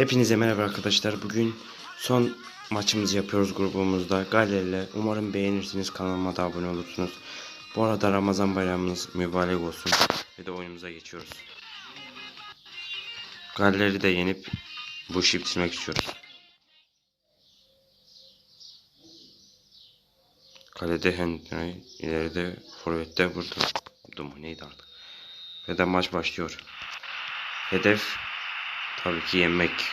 Hepinize merhaba arkadaşlar. Bugün son maçımızı yapıyoruz grubumuzda. Galerle. Umarım beğenirsiniz. Kanalıma da abone olursunuz. Bu arada Ramazan bayramınız mübarek olsun. Ve de oyunumuza geçiyoruz. Galleri de yenip bu işi bitirmek istiyoruz. Kalede Henry, ileride forvette vurdu. Vurdu mu neydi artık. Ve de maç başlıyor. Hedef tabii ki yenmek.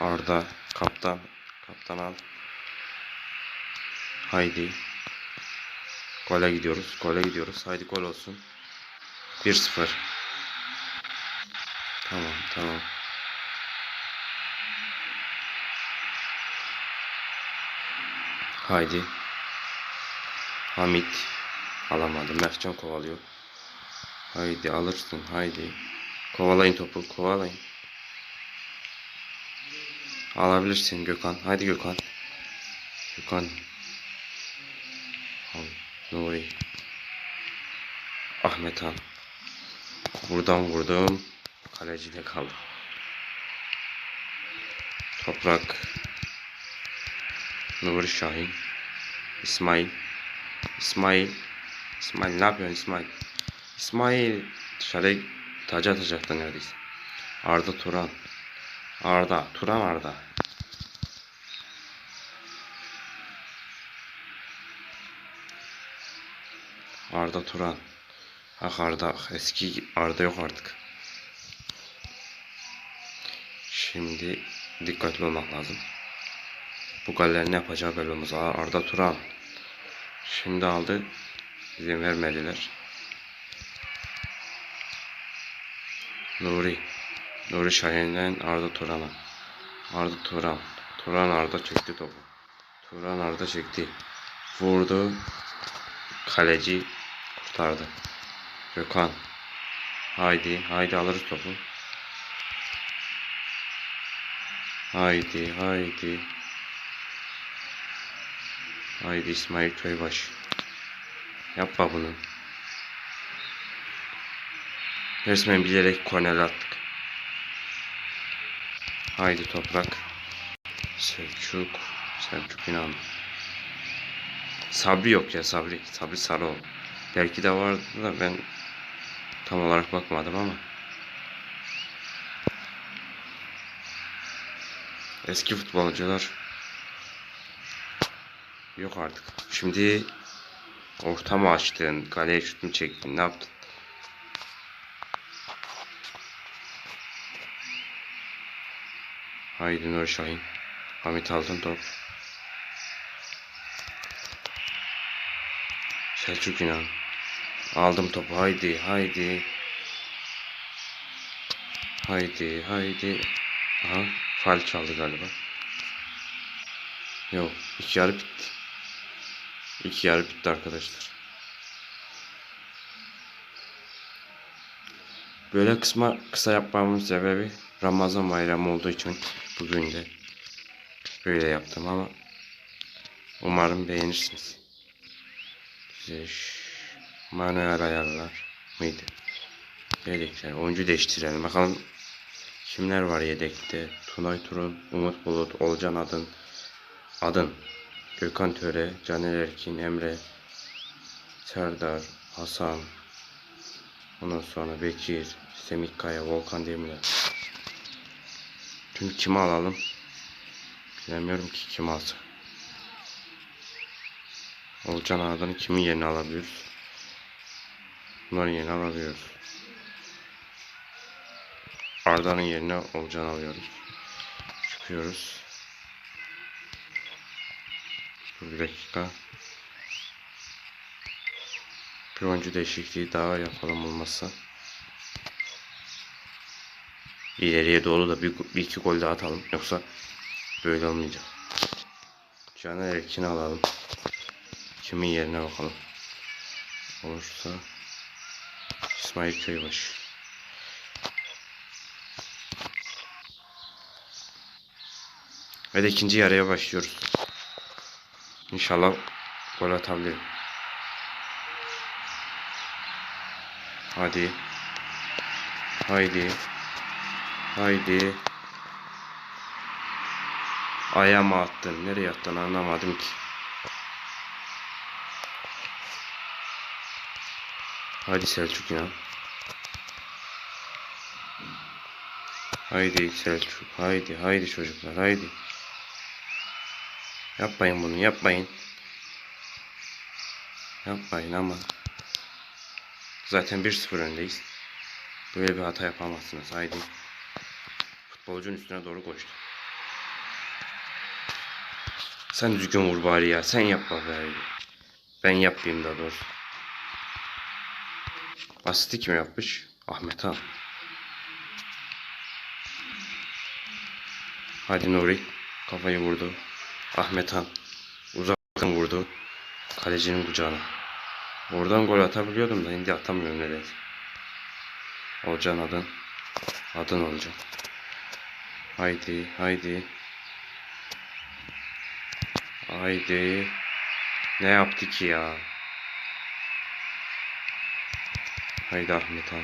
Arda kaptan kaptan al. Haydi. Gole gidiyoruz. Gole gidiyoruz. Haydi gol olsun. 1-0. Tamam tamam. Haydi. Hamit. Alamadı. Mertcan kovalıyor. Haydi alırsın. Haydi. Kovalayın topu. Kovalayın. Alabilirsin Gökhan. Haydi Gökhan. Gökhan. Al. Nuri. Ahmet Han. Buradan vurdum. Kaleciyle kaldı. Toprak. Nuri Şahin. İsmail. İsmail. İsmail ne yapıyorsun İsmail? İsmail dışarıya taca atacaktı neredeyse. Arda Turan. Arda. Turan Arda. Arda Turan. Ah Arda. Eski Arda yok artık. Şimdi dikkatli olmak lazım. Bu galler ne yapacağı belli olmaz. Arda Turan. Şimdi aldı. İzin vermediler. Nuri. Nuri Şahin'den Arda Turan'a. Arda Turan. Turan Arda çekti topu. Turan Arda çekti. Vurdu. Kaleci kurtardı. Gökhan. Haydi. Haydi alırız topu. Haydi. Haydi. Haydi İsmail Köybaş. Yapma bunu. Resmen bilerek kornel attık. Haydi toprak. Selçuk. Selçuk inan. Sabri yok ya Sabri. Sabri Sarıoğlu. Belki de vardı da ben tam olarak bakmadım ama. Eski futbolcular Yok artık. Şimdi orta mı açtın? Kaleye şut mu çektin? Ne yaptın? Haydi Nur Şahin. Hamit Altın top. Selçuk İnan. Aldım topu. Haydi, haydi. Haydi, haydi. Aha, faal çaldı galiba. Yok, iki yarı bitti. İki yarı bitti arkadaşlar. Böyle kısma kısa yapmamın sebebi Ramazan bayramı olduğu için bugün de böyle yaptım ama umarım beğenirsiniz. Manuel ayarlar mıydı? Yedekler. Oyuncu değiştirelim. Bakalım kimler var yedekte? Tunay Turun, Umut Bulut, Olcan Adın, Adın, Gökhan Töre, Caner Erkin, Emre, Serdar, Hasan, ondan sonra Bekir, Semih Kaya, Volkan Demirel. Şimdi kimi alalım? Bilemiyorum ki kim alsa. Olcan Adını kimin yerine alabiliyoruz? Bunların yerine alabiliyoruz. Arda'nın yerine Olcan alıyoruz. Çıkıyoruz. Bir dakika. Bir oyuncu değişikliği daha yapalım olmazsa. İleriye doğru da bir, bir iki gol daha atalım. Yoksa böyle olmayacak. Caner Erkin'i alalım. Kimin yerine bakalım. Olursa İsmail Köybaş. Ve de ikinci yarıya başlıyoruz. İnşallah gol atabilirim. Hadi. Haydi. Haydi. Aya mı attın? Nereye attın anlamadım ki. Hadi Selçuk ya. Haydi Selçuk. Haydi haydi çocuklar haydi. Yapmayın bunu yapmayın. Yapmayın ama. Zaten 1-0 öndeyiz. Böyle bir hata yapamazsınız. Haydi. Futbolcunun üstüne doğru koştu. Sen düzgün vur bari ya. Sen yapma bari. Ben yapayım daha doğrusu. Asisti kim yapmış? Ahmet Han. Hadi Nuri. Kafayı vurdu. Ahmet Han. Uzaktan vurdu. Kalecinin kucağına. Oradan gol atabiliyordum da şimdi atamıyorum nedense. Olcan adın. Adın Olcan. Haydi, haydi. Haydi. Ne yaptı ki ya? Haydi Ahmet Han.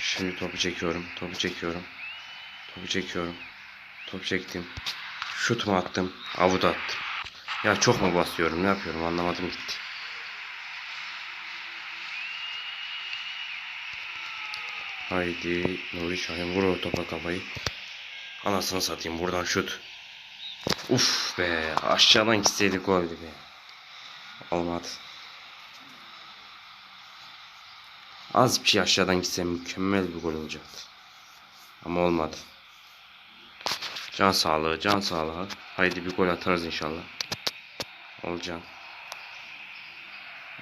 Şimdi topu çekiyorum. Topu çekiyorum. Topu çekiyorum. Topu çektim. Şut mu attım? Avut attım. Ya çok mu basıyorum? Ne yapıyorum? Anlamadım gitti. Haydi Nuri Şahin vur o topa kafayı. Anasını satayım buradan şut. Uf be aşağıdan gitseydi goldü be. Olmadı. Az bir şey aşağıdan gitse mükemmel bir gol olacaktı. Ama olmadı. Can sağlığı, can sağlığı. Haydi bir gol atarız inşallah. Olcan.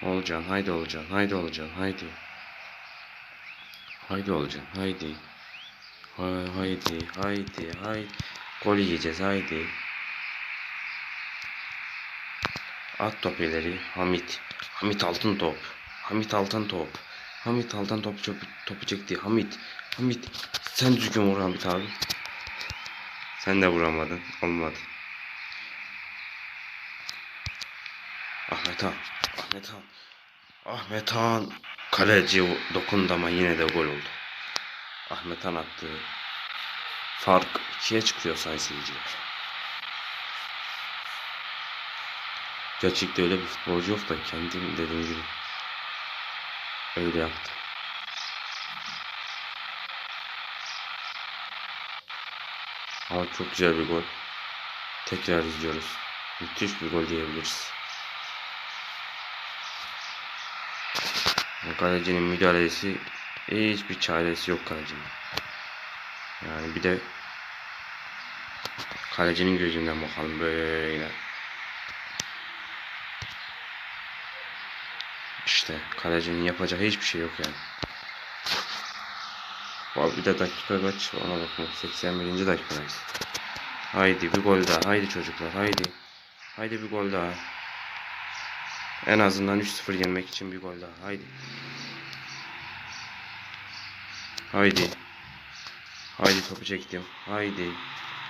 Olcan, haydi Olcan, haydi Olcan, haydi. Haydi Olcan, haydi. Hay- Haydi, haydi, haydi. Gol yiyeceğiz, haydi. At top ileri. Hamit. Hamit altın top. Hamit altın top. Hamit altın top topu, topu çekti. Hamit. Hamit. Sen düzgün vur Hamit abi. Sen de vuramadın. Olmadı. Ahmet Han. Ahmet Han. Ahmet Han. Kaleci dokundu ama yine de gol oldu. Ahmet Han attı. Fark ikiye çıkıyor sayın seyirciler. Gerçekte öyle bir futbolcu yok da kendim dediğim gibi öyle yaptım. Ama çok güzel bir gol. Tekrar izliyoruz. Müthiş bir gol diyebiliriz. Kalecinin müdahalesi hiçbir çaresi yok kalecinin. Yani bir de kalecinin gözünden bakalım böyle. İşte kalecinin yapacağı hiçbir şey yok yani. Abi bir de dakika kaç ona bakmak 81. dakikadayız. Haydi bir gol daha. Haydi çocuklar haydi. Haydi bir gol daha. En azından 3-0 yenmek için bir gol daha. Haydi. Haydi. Haydi topu çektim. Haydi.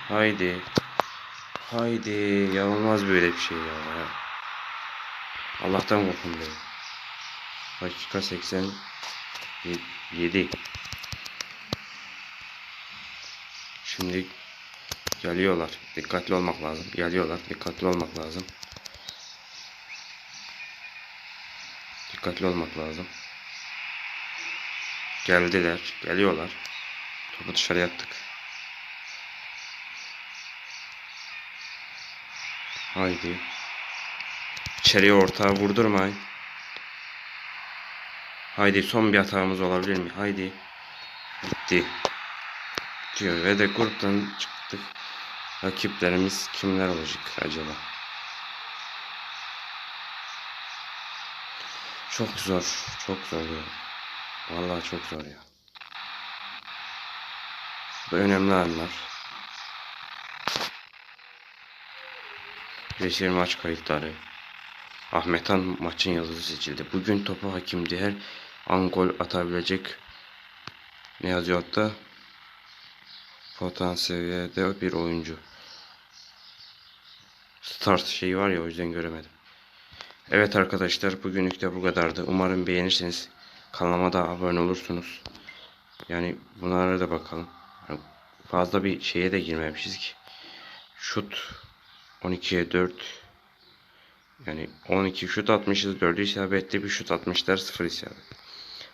Haydi. Haydi. Ya olmaz böyle bir şey ya. Allah'tan korkun be. Dakika 87. Şimdi geliyorlar. Dikkatli olmak lazım. Geliyorlar. Dikkatli olmak lazım. Dikkatli olmak lazım. Geldiler. Geliyorlar. Topu dışarı attık. Haydi. İçeriye ortağı vurdurmayın. Haydi son bir hatamız olabilir mi? Haydi. Bitti. Diyor ve de gruptan çıktık. Rakiplerimiz kimler olacak acaba? Çok zor. Çok zor ya. Vallahi çok zor ya. Bu önemli anlar. Beşir maç kayıtları. Ahmet Han maçın yıldızı seçildi. Bugün topu hakimdi. Her an gol atabilecek ne yazıyor hatta? Potansiyelde bir oyuncu. Start şeyi var ya o yüzden göremedim. Evet arkadaşlar bugünlük de bu kadardı. Umarım beğenirsiniz. Kanalıma da abone olursunuz. Yani bunlara da bakalım. Fazla bir şeye de girmemişiz ki. Şut 12'ye 4 yani 12 şut atmışız 4'ü isabetli bir şut atmışlar 0 isabet.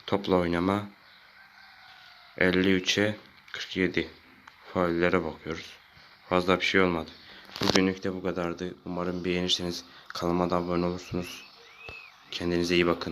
Topla oynama 53'e 47. Faullere bakıyoruz. Fazla bir şey olmadı. Bugünlük de bu kadardı. Umarım beğenirseniz kanalıma da abone olursunuz. Kendinize iyi bakın.